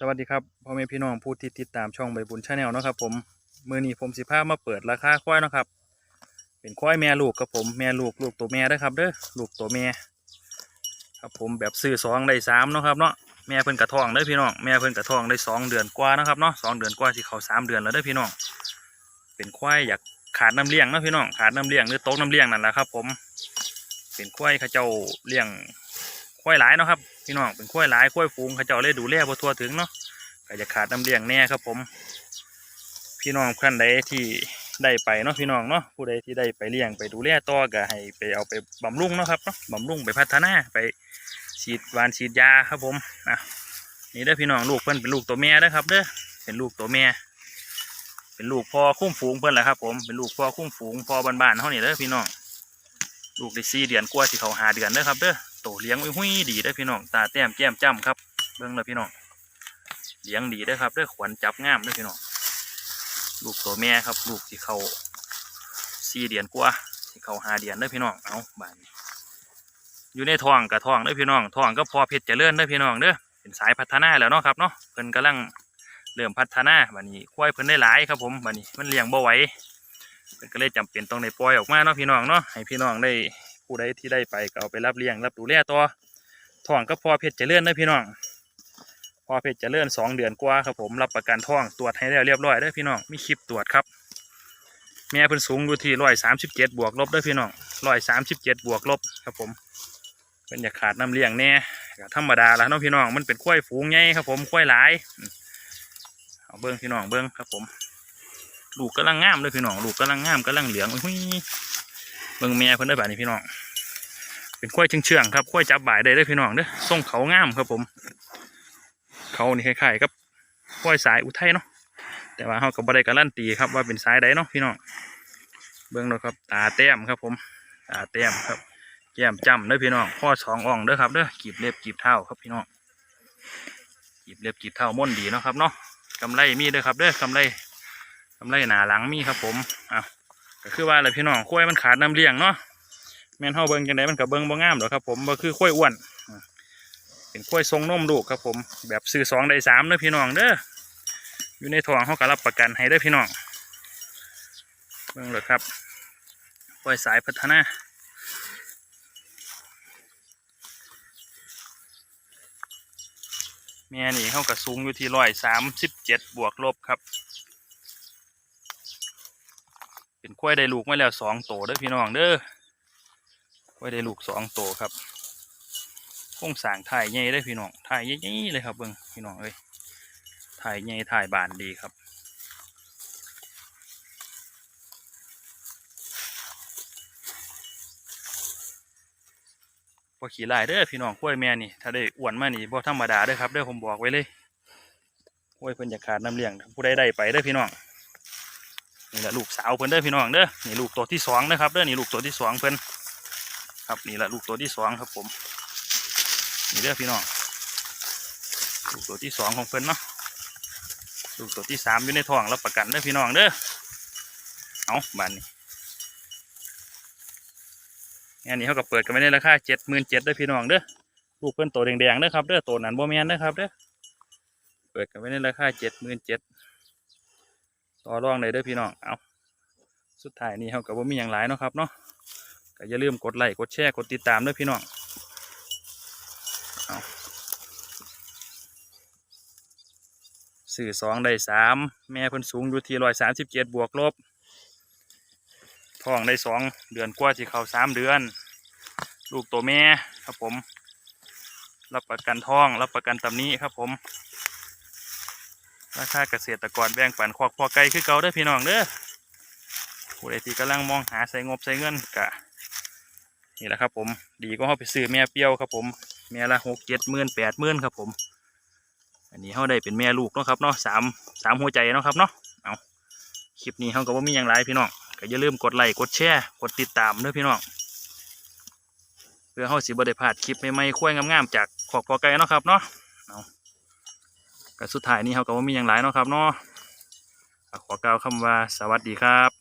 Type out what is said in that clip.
สวัสดีครับพ่อแม่พี่น้องผู้ที่ติดตามช่องใบบุญชาแนลนะครับผมมือนี้ผมสิพามาเปิดราคาควายนะครับ เป็นควายแม่ลูกครับผมแม่ลูกลูกตัวแม่เด้ครับเด้อลูกตัวแม่ครับผมแบบซื้อสองได้สามนะครับเนาะแม่เพิ่นกระทองเด้พี่น้องแม่เพิ่นกระทองได้สองเดือนกว่านะครับเนาะสองเดือนกว่าสิเขาสามเดือนแล้วเด้พี่น้อง เป็นควายอยากขาดน้ำเลี้ยงนะพี่น้องขาดน้ำเลี้ยงหรือโต๊ะน้ำเลี้ยงนั่นแหละครับ ผม เป็นควายเขาเจ้าเลี้ยง ควายหลายเนาะครับพี่น้องเป็นควายหลายควายฝูงเขาเจ้าเลยดูแลบ่ทั่วถึงเนาะก็จะขาดน้ำเลี้ยงแน่ครับผม พี่น้องท่านใดที่ได้ไปเนาะพี่น้องเนาะผู้ใดที่ได้ไปเลี้ยงไปดูแลต่อก็ให้ไปเอาไปบำรุงเนาะครับเนาะบำรุงไปพัฒนาไปฉีดวานฉีดยาครับผมนะนี่เด้อพี่น้องลูกเพิ่อนเป็นลูกตัวแม่เด้อครับเด้อเป็นลูกตัวแม่ เป็นลูกพ่อคุ้มฝูงเพิ่อนแหละครับผมเป็นลูกพ่อคุ้มฝูงพ่อบ้านๆเฮานี่เด้อพี่น้องลูกได้สี่เดือนกว่าสิเขาหาเดือนเด้อครับเด้อ โตเลี้ยงไว้หุ้ยดีเด้พี่น้องตาแต้มแก้มจ้ำครับเบิ่งเลยพี่น้องเลี้ยงดีเด้ครับด้อขวัญจับง่ามด้อพี่น้องลูกตัวแม่ครับ ลูกที่เขาสี่เดือนกว่าที่เขาหาเดือนเด้พี่น้องเอาบานนี้อยู่ในท้องกับท้องเด้พี่น้องท้องก็พอเพชรเจริญเด้พี่น้องเด้อเป็นสายพัฒนาแล้วเนาะครับเนาะเพิ่นกำลังเริ่มพัฒนาบัดนี้ควายเพิ่นได้หลายครับผมบัดนี้มันเลี้ยงบ่ไหวเพิ่นก็เลยจำเป็นต้องได้ปล่อยออกมาเนาะพี่น้องเนาะให้พี่น้องได้ ผู้ใดที่ได้ไปก็เอาไปรับเลี้ยงรับดูแลต่อท้องก็พอเพชรเจริญนะพี่น้อง พอเพชรเจริญสองเดือนกว่าครับผมรับประกันท้องตรวจให้แล้วเรียบร้อยเด้พี่น้องมีคลิปตรวจครับ แม่เพิ่นสูงอยู่ที่ร้อยสามสิบเจ็ดบวกลบเด้พี่น้องร้อยสามสิบเจ็ดบวกลบครับผมเป็นอยากขาดน้ำเลี้ยงแน่ธรรมดาแล้วเนาะพี่น้องมันเป็นควายฝูงไงครับผมควายหลายเอาเบิ้งพี่น้องเบิ้งครับผมลูกกำลังงามเลยพี่น้องลูกกำลังงามกำลังเหลืองอุ้ย เบิ่งแม่เพิ่นได้แบบนี้พี่น้อง เป็นกล้วยเชื่องๆครับกล้วยจับบ่ายได้เด้พี่น้องเด้อทรงเขางามครับผม เขานี่คล้ายๆกับกล้วยสายอุทัยเนาะ แต่ว่าเขาก็บ่ได้การันตีครับว่าเป็นสายใดเนาะพี่น้อง เบิ่งเนครับตาแต้มครับผม ตาแต้มครับ แก้มจำเด้อพี่น้องข้อสองอ่องเด้อครับเด้อกีบเล็บกีบเท้าครับพี่น้องกีบเล็บกีบเท้าม่นดีเนาะครับเนาะกำไรมีเด้อครับเด้อกำไรกำไรหนาหลังมีครับผมอะ ก็คือว่าอะไรพี่น้องข้วยมันขาดน้ำเลี้ยงเนาะแม่นเฮาเบิ่งจังไดมันกับเบิ่งบ่งามหรอกครับ ผมบ่คือข้วยอ้วนเป็นข้วยทรงนมลูกครับผม แบบซื้อสองได้สามเด้อพี่น้องเด้ออยู่ในท้องเฮาก็รับประกันให้เด้อพี่น้องเบิ่งเลยครับข้วยสายพัฒนาแม่นี่เขากระสูงอยู่ที่ร้อยสามสิบเจ็ดบวกลบครับ เป็นกล้วยได้ลูกมาแล้วสองโตเด้อพี่น้องเด้อกล้วยได้ลูกสองโตครับโคงสางถ่ายใหญ่เด้พี่น้องถ่ายใหญ่ๆเลยครับเบิ่งพี่น้องเอ้ยถ่ายใหญ่ถ่ายบานดีครับพอขี่ลายเด้อพี่น้องกล้วยแม่นี่ถ้าได้อ้วนมานี่บ่ธรรมดาเด้อครับเด้อผมบอกไว้เลยกล้วยเพิ่นจะขาดน้ำเลี้ยงผู้ใดได้ไปเด้อพี่น้อง นี่แหละลูกสาวเพิ่นเด้อพี่น้องเด้อนี่ลูกตัวที่สองนะครับเด้อนี่ลูกตัวที่สองเพิ่นครับนี่แหละลูกตัวที่สองครับผมนี่เด้อพี่น้องลูกตัวที่สองของเพิ่นเนาะลูกตัวที่สามอยู่ในท้องรับประกันเด้อพี่น้องเด้อเอาบานนี้งานนี้เขาก็เปิดกันไว้ในราคาเจ็ดหมื่นเจ็ดเด้อพี่น้องเด้อลูกเพิ่นตัวแดงๆเด้อครับเด้อตัวนั้นโบแมนเด้อครับเด้อเปิดกันไว้ในราคาเจ็ดหมื่นเจ็ด ต่อรองเลยเด้อพี่น้องเอาสุดท้ายนี้เขากับว่ามีอย่างไรเนาะครับเนาะก็อย่าลืมกดไลค์กดแชร์กดติดตามด้วยพี่น้องเอาสื่อสองได้สามแม่เพิ่นสูงอยู่ที่ร้อยสามสิบเจ็ดบวกลบท้องได้สองเดือนกว่าที่เขาสามเดือน ลูกตัวแม่ครับผม รับประกันท้อง รับประกันตำนี้ครับผม ราคาเกษตรกรแบ่งปันคอกพอไก่คือเก่าเด้อพี่น้องเด้อผู้ใดที่กำลังมองหาใส่งบใส่เงินกะนี่แหละครับผมดีก็เขาไปซื้อแม่เปรี้ยวครับผมแม่ละหกเจ็ดหมื่นแปดหมื่นครับผม อันนี้เขาได้เป็นแม่ลูกเนาะครับเนาะสามสามหัวใจเนาะครับเนาะเอาคลิปนี้เขาก็ว่ามีอย่างไรพี่น้องก็อย่าลืมกดไลค์กดแชร์กดติดตามเด้อพี่น้องเพื่อเขาสิบได้พลาดคลิปใหม่ๆคุ้ยงามๆจากขอกพอไก่เนาะครับเนาะ ก็สุดท้ายนี้เขาก็ว่ามีอย่างไรเนาะครับเนาะขอกล่าวคำว่าสวัสดีครับ